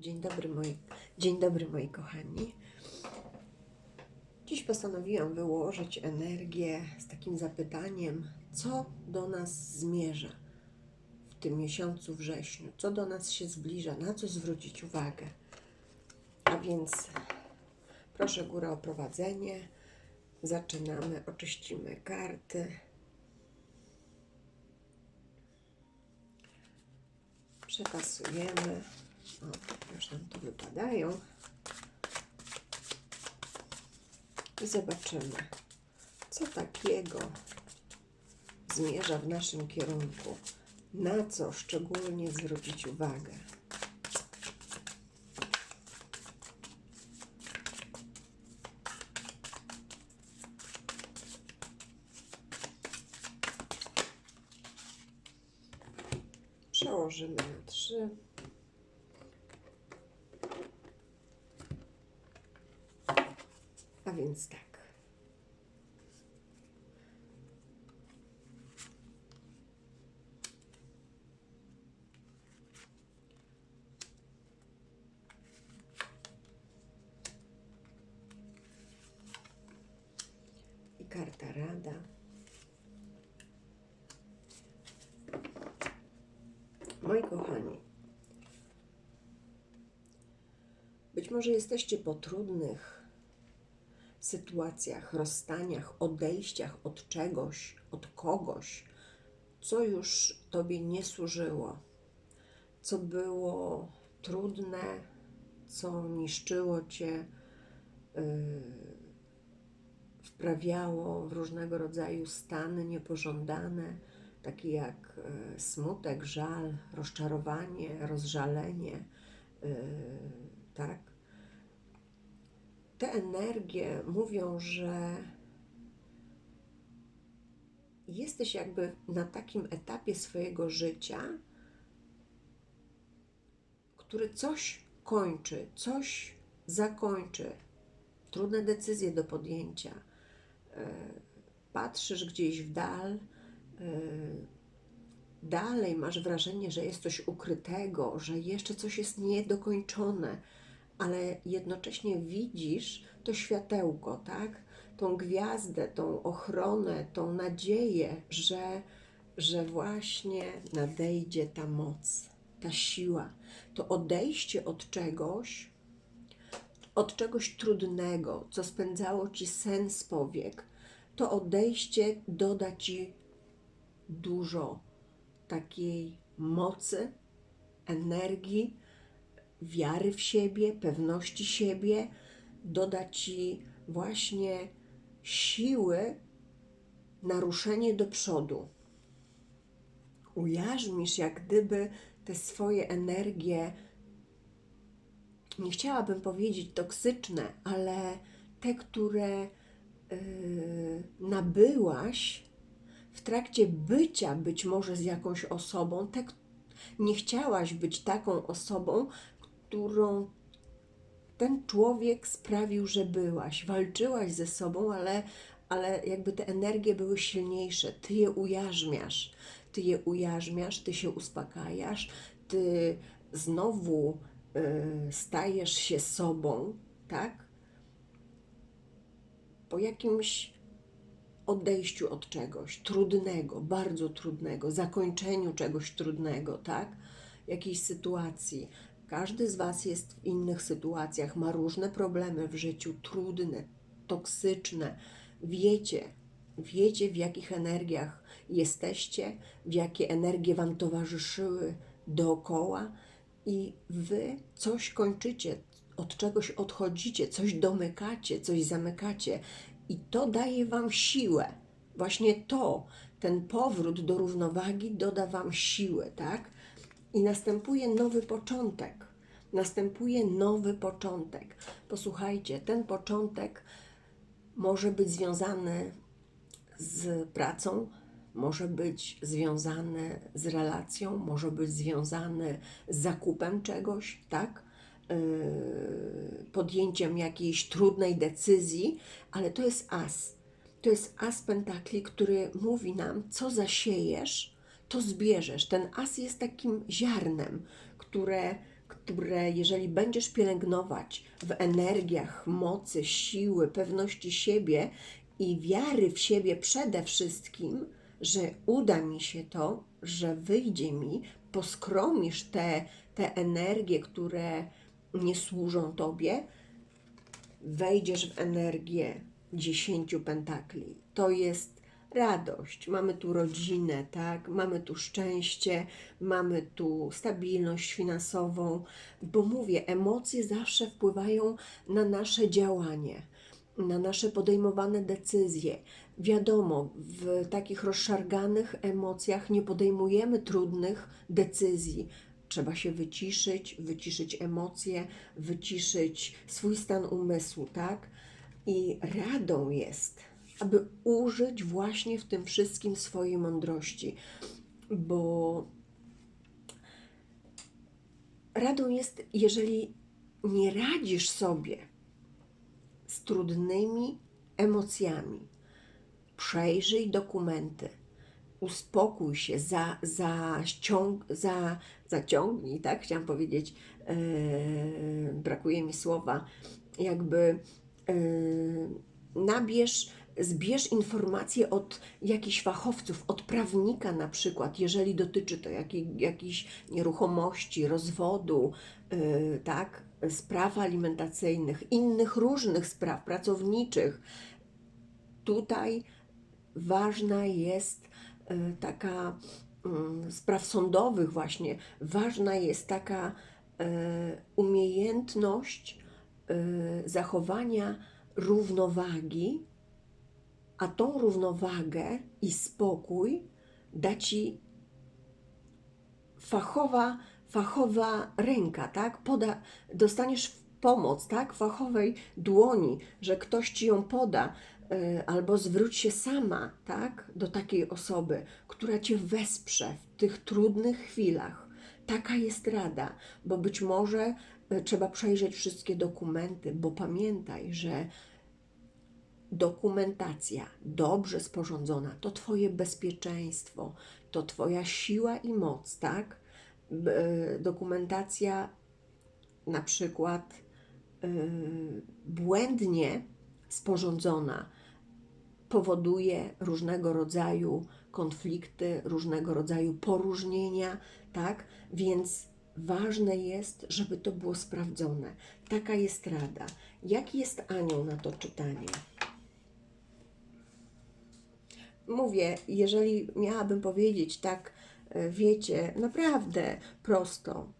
Dzień dobry moi, dzień dobry moi kochani. Dziś postanowiłam wyłożyć energię z takim zapytaniem, co do nas zmierza w tym miesiącu wrześniu, co do nas się zbliża, na co zwrócić uwagę. A więc proszę górę o prowadzenie. Zaczynamy, oczyścimy karty. Przetasujemy. O, już nam tu wypadają. I zobaczymy, co takiego zmierza w naszym kierunku. Na co szczególnie zwrócić uwagę. Przełożymy na trzy. Więc tak. I karta rada. Moi kochani, być może jesteście po trudnych sytuacjach, rozstaniach, odejściach od czegoś, od kogoś, co już Tobie nie służyło, co było trudne, co niszczyło Cię, yy, wprawiało w różnego rodzaju stany niepożądane, takie jak yy, smutek, żal, rozczarowanie, rozżalenie, yy, tak? Te energie mówią, że jesteś jakby na takim etapie swojego życia, który coś kończy, coś zakończy. Trudne decyzje do podjęcia. E, patrzysz gdzieś w dal, e, dalej masz wrażenie, że jest coś ukrytego, że jeszcze coś jest niedokończone ale jednocześnie widzisz to światełko, tak? Tą gwiazdę, tą ochronę, tą nadzieję, że, że właśnie nadejdzie ta moc, ta siła, to odejście od czegoś, od czegoś trudnego, co spędzało ci sens powiek, to odejście doda ci dużo takiej mocy, energii, wiary w siebie, pewności siebie, doda ci właśnie siły na ruszenie do przodu. Ujarzmisz jak gdyby te swoje energie, nie chciałabym powiedzieć toksyczne, ale te, które yy, nabyłaś w trakcie bycia być może z jakąś osobą, te, nie chciałaś być taką osobą, którą ten człowiek sprawił, że byłaś. Walczyłaś ze sobą, ale, ale jakby te energie były silniejsze. Ty je ujarzmiasz, ty je ujarzmiasz, ty się uspokajasz, ty znowu y, stajesz się sobą, tak? Po jakimś odejściu od czegoś trudnego, bardzo trudnego, zakończeniu czegoś trudnego, tak? Jakiejś sytuacji, każdy z Was jest w innych sytuacjach, ma różne problemy w życiu, trudne, toksyczne. Wiecie, wiecie w jakich energiach jesteście, w jakie energie Wam towarzyszyły dookoła i Wy coś kończycie, od czegoś odchodzicie, coś domykacie, coś zamykacie i to daje Wam siłę. Właśnie to, ten powrót do równowagi doda Wam siłę, tak? I następuje nowy początek. Następuje nowy początek. Posłuchajcie, ten początek może być związany z pracą, może być związany z relacją, może być związany z zakupem czegoś, tak? Yy, podjęciem jakiejś trudnej decyzji, ale to jest as. To jest as pentakli, który mówi nam, co zasiejesz, to zbierzesz. Ten as jest takim ziarnem, które, które jeżeli będziesz pielęgnować w energiach mocy, siły, pewności siebie i wiary w siebie przede wszystkim, że uda mi się to, że wyjdzie mi, poskromisz te, te energie, które nie służą tobie, wejdziesz w energię dziesięciu pentakli. To jest radość. Mamy tu rodzinę, tak? Mamy tu szczęście, mamy tu stabilność finansową, bo mówię, emocje zawsze wpływają na nasze działanie, na nasze podejmowane decyzje. Wiadomo, w takich rozszarganych emocjach nie podejmujemy trudnych decyzji. Trzeba się wyciszyć, wyciszyć emocje, wyciszyć swój stan umysłu, tak? I radą jest, aby użyć właśnie w tym wszystkim swojej mądrości, bo radą jest, jeżeli nie radzisz sobie z trudnymi emocjami, przejrzyj dokumenty, uspokój się, za, za, ściąg, za, zaciągnij, tak? Chciałam powiedzieć, yy, brakuje mi słowa, jakby yy, nabierz, zbierz informacje od jakichś fachowców, od prawnika na przykład, jeżeli dotyczy to jakiej, jakiejś nieruchomości, rozwodu, yy, tak, spraw alimentacyjnych, innych różnych spraw pracowniczych. Tutaj ważna jest y, taka mm, spraw sądowych właśnie, ważna jest taka y, umiejętność y, zachowania równowagi, a tą równowagę i spokój da ci fachowa, fachowa ręka, tak? Poda, dostaniesz pomoc, tak? Fachowej dłoni, że ktoś ci ją poda, albo zwróć się sama, tak? Do takiej osoby, która cię wesprze w tych trudnych chwilach. Taka jest rada, bo być może trzeba przejrzeć wszystkie dokumenty, bo pamiętaj, że dokumentacja dobrze sporządzona to Twoje bezpieczeństwo, to Twoja siła i moc, tak? Dokumentacja na przykład yy, błędnie sporządzona powoduje różnego rodzaju konflikty, różnego rodzaju poróżnienia, tak? Więc ważne jest, żeby to było sprawdzone. Taka jest rada. Jaki jest anioł na to czytanie? Mówię, jeżeli miałabym powiedzieć tak, e, wiecie, naprawdę prosto,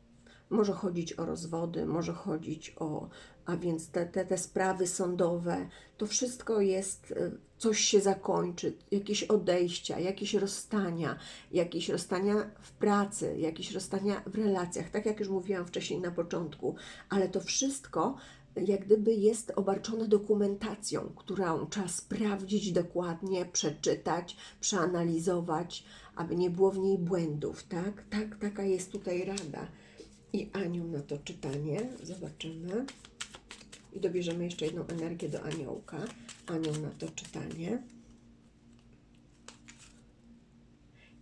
może chodzić o rozwody, może chodzić o, a więc te, te, te sprawy sądowe, to wszystko jest, e, coś się zakończy, jakieś odejścia, jakieś rozstania, jakieś rozstania w pracy, jakieś rozstania w relacjach, tak jak już mówiłam wcześniej na początku, ale to wszystko jak gdyby jest obarczone dokumentacją, którą trzeba sprawdzić dokładnie, przeczytać, przeanalizować, aby nie było w niej błędów, tak? Tak, taka jest tutaj rada. I anioł na to czytanie, zobaczymy. I dobierzemy jeszcze jedną energię do aniołka. Anioł na to czytanie.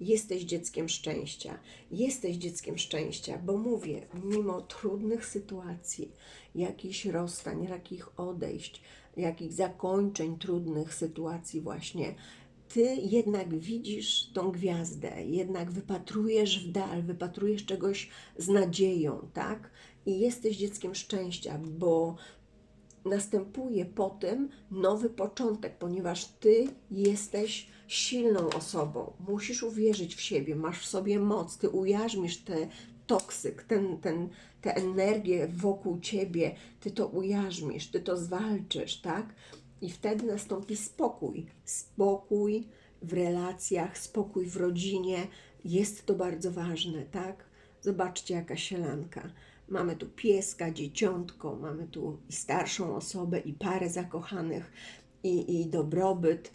Jesteś dzieckiem szczęścia. Jesteś dzieckiem szczęścia, bo mówię, mimo trudnych sytuacji, jakichś rozstań, jakich odejść, jakich zakończeń trudnych sytuacji, właśnie, ty jednak widzisz tą gwiazdę, jednak wypatrujesz w dal, wypatrujesz czegoś z nadzieją, tak? I jesteś dzieckiem szczęścia, bo następuje po tym nowy początek, ponieważ ty jesteś silną osobą. Musisz uwierzyć w siebie, masz w sobie moc, ty ujarzmisz te toksyk, ten, ten, tę energię wokół ciebie, ty to ujarzmisz, ty to zwalczysz, tak? I wtedy nastąpi spokój. Spokój w relacjach, spokój w rodzinie. Jest to bardzo ważne, tak? Zobaczcie, jaka sielanka. Mamy tu pieska, dzieciątko, mamy tu i starszą osobę, i parę zakochanych, i, i dobrobyt.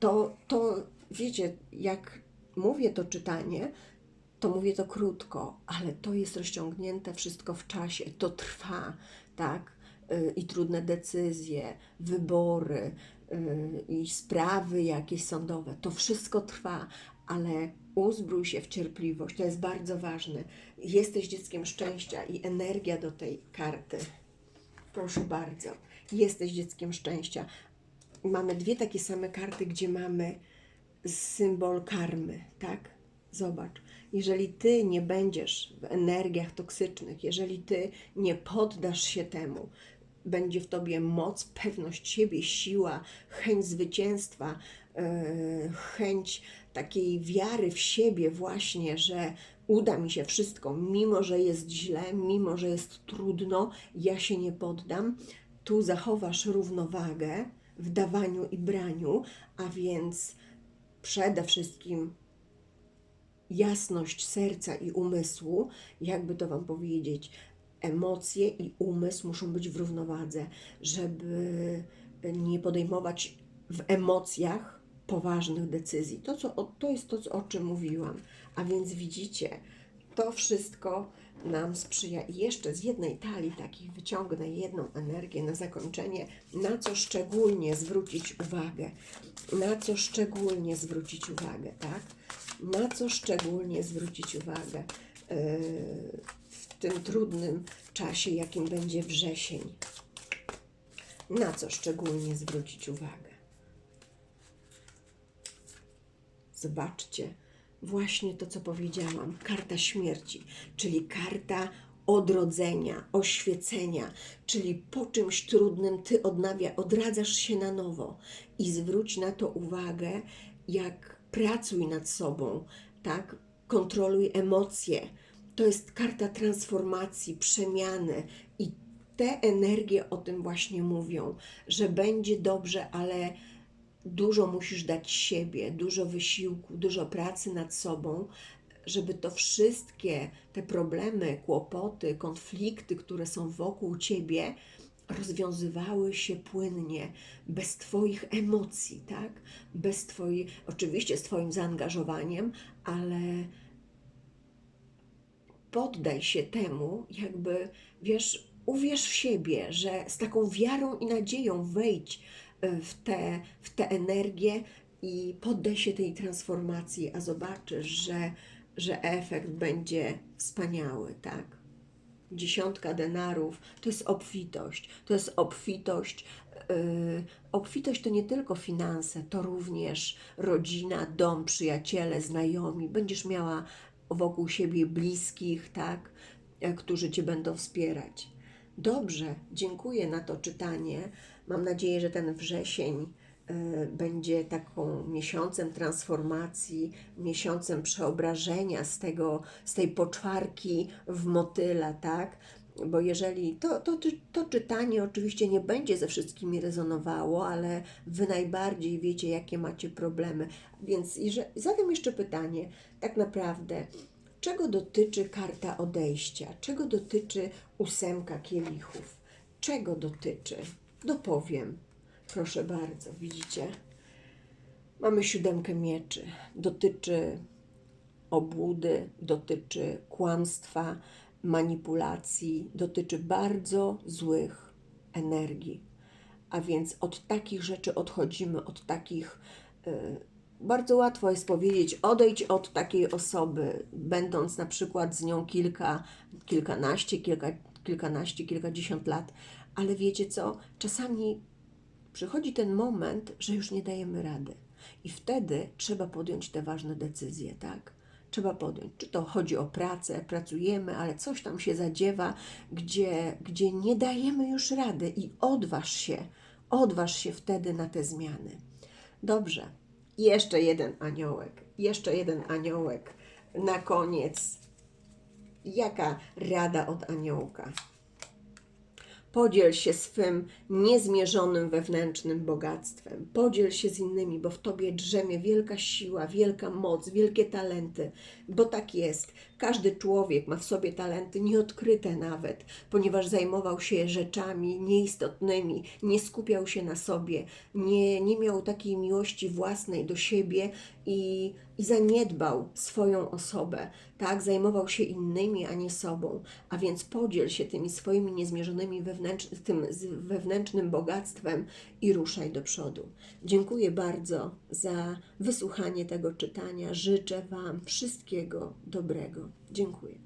To, to wiecie, jak mówię to czytanie, to mówię to krótko, ale to jest rozciągnięte wszystko w czasie, to trwa, tak? Y, I trudne decyzje, wybory, y, i sprawy jakieś sądowe, to wszystko trwa, ale uzbrój się w cierpliwość. To jest bardzo ważne. Jesteś dzieckiem szczęścia i energia do tej karty. Proszę bardzo. Jesteś dzieckiem szczęścia. Mamy dwie takie same karty, gdzie mamy symbol karmy, tak? Zobacz. Jeżeli ty nie będziesz w energiach toksycznych, jeżeli ty nie poddasz się temu, będzie w tobie moc, pewność siebie, siła, chęć zwycięstwa, yy, chęć takiej wiary w siebie, właśnie, że uda mi się wszystko, mimo że jest źle, mimo że jest trudno, ja się nie poddam. Tu zachowasz równowagę w dawaniu i braniu, a więc przede wszystkim jasność serca i umysłu, jakby to Wam powiedzieć, emocje i umysł muszą być w równowadze, żeby nie podejmować w emocjach poważnych decyzji. To, co, to jest to, o czym mówiłam. A więc widzicie, to wszystko nam sprzyja. I jeszcze z jednej talii takich wyciągnę jedną energię na zakończenie, na co szczególnie zwrócić uwagę. Na co szczególnie zwrócić uwagę, tak? Na co szczególnie zwrócić uwagę yy, w tym trudnym czasie, jakim będzie wrzesień. Na co szczególnie zwrócić uwagę? Zobaczcie, właśnie to, co powiedziałam, karta śmierci, czyli karta odrodzenia, oświecenia, czyli po czymś trudnym ty odnawia, odradzasz się na nowo i zwróć na to uwagę, jak pracuj nad sobą, tak? Kontroluj emocje. To jest karta transformacji, przemiany i te energie o tym właśnie mówią, że będzie dobrze, ale dużo musisz dać siebie, dużo wysiłku, dużo pracy nad sobą, żeby to wszystkie te problemy, kłopoty, konflikty, które są wokół ciebie, rozwiązywały się płynnie, bez Twoich emocji, tak? Bez Twojej, oczywiście z Twoim zaangażowaniem, ale poddaj się temu, jakby, wiesz, uwierz w siebie, że z taką wiarą i nadzieją wejdź w tę w te energię i poddaj się tej transformacji, a zobaczysz, że, że efekt będzie wspaniały, tak? Dziesiątka denarów to jest obfitość, to jest obfitość. Yy, obfitość to nie tylko finanse, to również rodzina, dom, przyjaciele, znajomi. Będziesz miała wokół siebie bliskich, tak, e, którzy cię będą wspierać. Dobrze, dziękuję na to czytanie. Mam nadzieję, że ten wrzesień y, będzie taką miesiącem transformacji, miesiącem przeobrażenia z, tego, z tej poczwarki w motyla, tak? Bo jeżeli to, to, to czytanie oczywiście nie będzie ze wszystkimi rezonowało, ale wy najbardziej wiecie, jakie macie problemy. Więc jeżeli, zadam jeszcze pytanie, tak naprawdę, czego dotyczy karta odejścia? Czego dotyczy ósemka kielichów? Czego dotyczy? Dopowiem. Proszę bardzo, widzicie? Mamy siódemkę mieczy. Dotyczy obłudy, dotyczy kłamstwa, manipulacji, dotyczy bardzo złych energii. A więc od takich rzeczy odchodzimy, od takich. Yy, bardzo łatwo jest powiedzieć, odejdź od takiej osoby, będąc na przykład z nią kilka, kilkanaście, kilka, kilkanaście, kilkadziesiąt lat, ale wiecie co? Czasami przychodzi ten moment, że już nie dajemy rady. I wtedy trzeba podjąć te ważne decyzje, tak? Trzeba podjąć. Czy to chodzi o pracę, pracujemy, ale coś tam się zadziewa, gdzie, gdzie nie dajemy już rady i odważ się, odważ się wtedy na te zmiany. Dobrze, jeszcze jeden aniołek, jeszcze jeden aniołek. Na koniec, jaka rada od aniołka? Podziel się swym niezmierzonym wewnętrznym bogactwem. Podziel się z innymi, bo w tobie drzemie wielka siła, wielka moc, wielkie talenty, bo tak jest. Każdy człowiek ma w sobie talenty nieodkryte nawet, ponieważ zajmował się rzeczami nieistotnymi, nie skupiał się na sobie, nie, nie miał takiej miłości własnej do siebie i, i zaniedbał swoją osobę, tak? Zajmował się innymi, a nie sobą. A więc podziel się tymi swoimi niezmierzonymi wewnętrz, tym wewnętrznym bogactwem i ruszaj do przodu. Dziękuję bardzo za wysłuchanie tego czytania. Życzę Wam wszystkiego dobrego. Dziękuję.